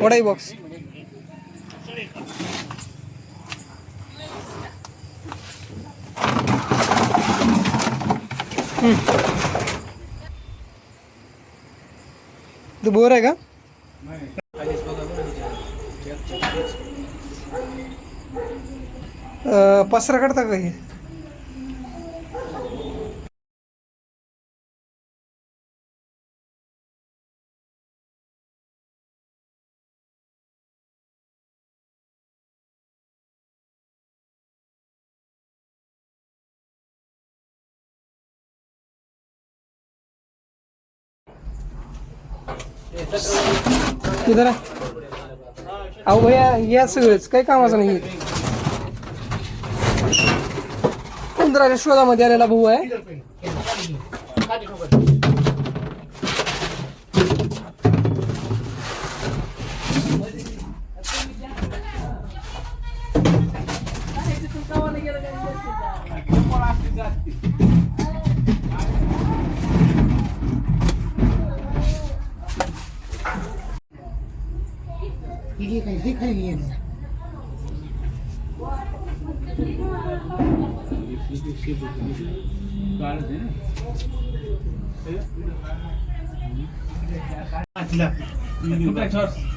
वडाई box ते bore आहे का? अं, पसरा काढता का हे। इधर अहो भैया या सगळंच काही कामाचं नाही. पंधराशे शोधामध्ये आलेला भाऊ आहे.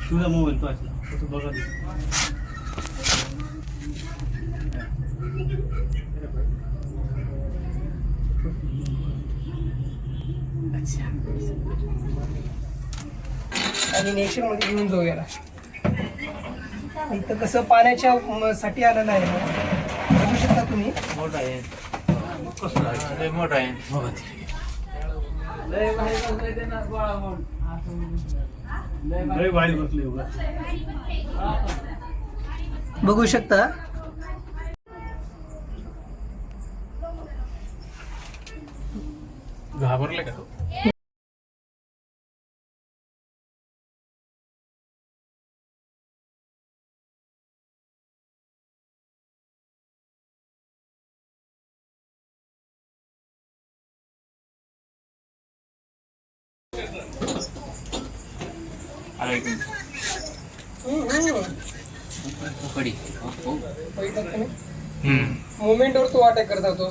तुझा मोबाईल तो असला तो बघा आणि नेशनमध्ये घेऊन जाऊ याला इथं कसं पाण्याच्या म, साठी आलेलं आहे. बघू शकता तुम्ही. मोठा आहे. कसं आहे? लय मोठा आहे. बघा ते. लय भारी बसले बघू शकता. घाबरले का मुवमेंट वर तो अटॅक करत होतो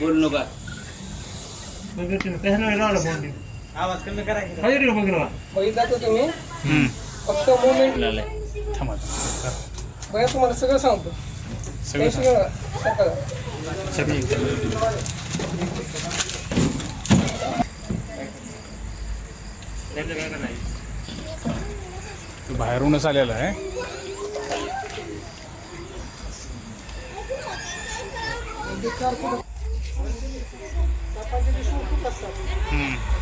बोल नका. आवाज कमी करायचा बघितला तर तुम्ही? फक्त मुवमेंट भैया तुम्हाला सगळं सांगतो. सारखं जा. तो बाहेरूनच आलेला आहे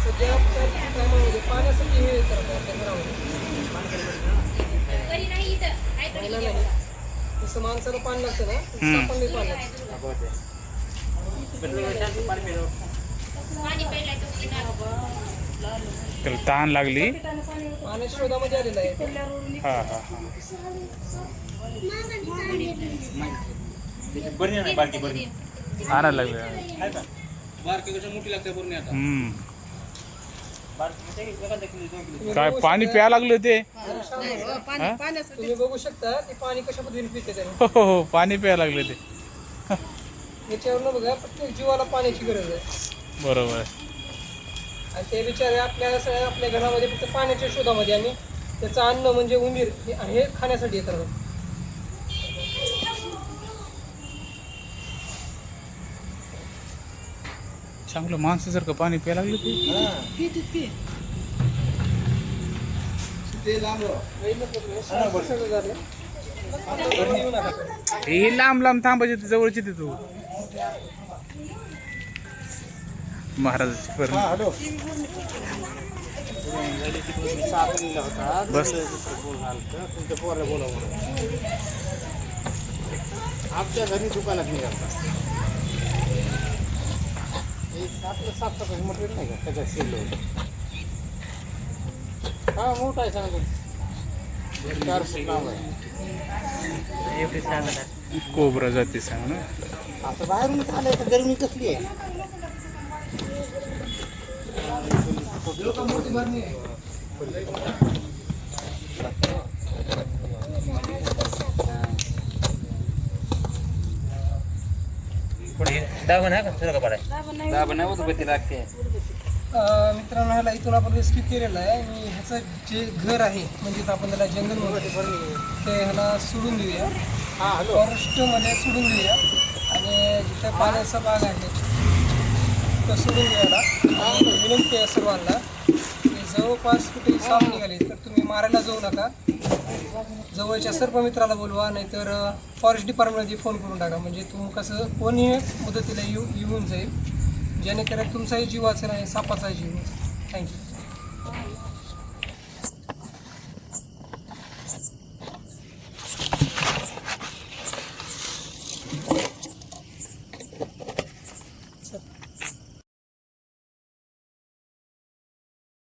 सध्या महिला नाही. जसं माणसाला पाणी लागतं ना तसं पाणी लागतं त्याला ताण लागली. पाण्याच्या शोधामध्ये आलेलं आहे. हा हा हा. बरी नाही बारकी बरी आणायला लागले. आहे का? बारकी कशा मोठी लागते पूर्ण आता. हम्म बारकी म्हणजे बघा ते किती दोन किलो. काय पाणी प्या लागलं ते? हा? तुम्ही बघू शकता ते पाणी कशा पद्धतीने पिते त्याने हो हो पाणी प्या लागले ते. याच्यावरनं बघा प्रत्येक जीवाला पाण्याची गरज आहे. बरोबर आहे. आणि ते बिचारे आपल्या सगळ्या आपल्या घरामध्ये फक्त पाण्याच्या शोधामध्ये आणि त्याचं अन्न म्हणजे उंदीर हे- हे खाण्यासाठी येतात. चांगलं माणसासारखं पाणी प्या लागलं ते. हे लांब लांब थांबायचे ते जवळचे ते तू. महाराजाची परम बस. आमच्या घरी दुकानात निघाला. आपलं साफसफाई मटेरियल नाही का त्याच्यात शिरलं हा मोठा आहे सांगा चार फूट लांब आहे कोबरा जाते सांग ना. आता बाहेरून आलंय तर गरमी कसली आहे मोठी भरणी आहे दाबण आहे का? तुला का पडाय दाबा नाही. उदबत्ती लागते. अं, मित्रांनो ह्याला इथून आपण रेस्क्यू केलेलं आहे. आणि ह्याचं जे घर आहे म्हणजेच आपण त्याला जंगल म्हणतो ते ह्याला सोडून देऊया. हा हॅलो. फॉरेस्टमध्ये सोडून देऊया. आणि जिथे पाण्याचा भाग आहे तो सोडून द्यायला आणि विनंती आहे सर्वांना जवळपास कुठेही साप निघाले तर तुम्ही मारायला जाऊ नका. जवळच्या सर्पमित्राला बोलवा नाहीतर फॉरेस्ट डिपार्टमेंटमध्ये फोन करून टाका. म्हणजे तुम कसं कोणी मदतीला येऊ येऊन जाईल. जेणेकरून तुमचाही जीव वाचेल आहे सापाचाही जीव थँक्यू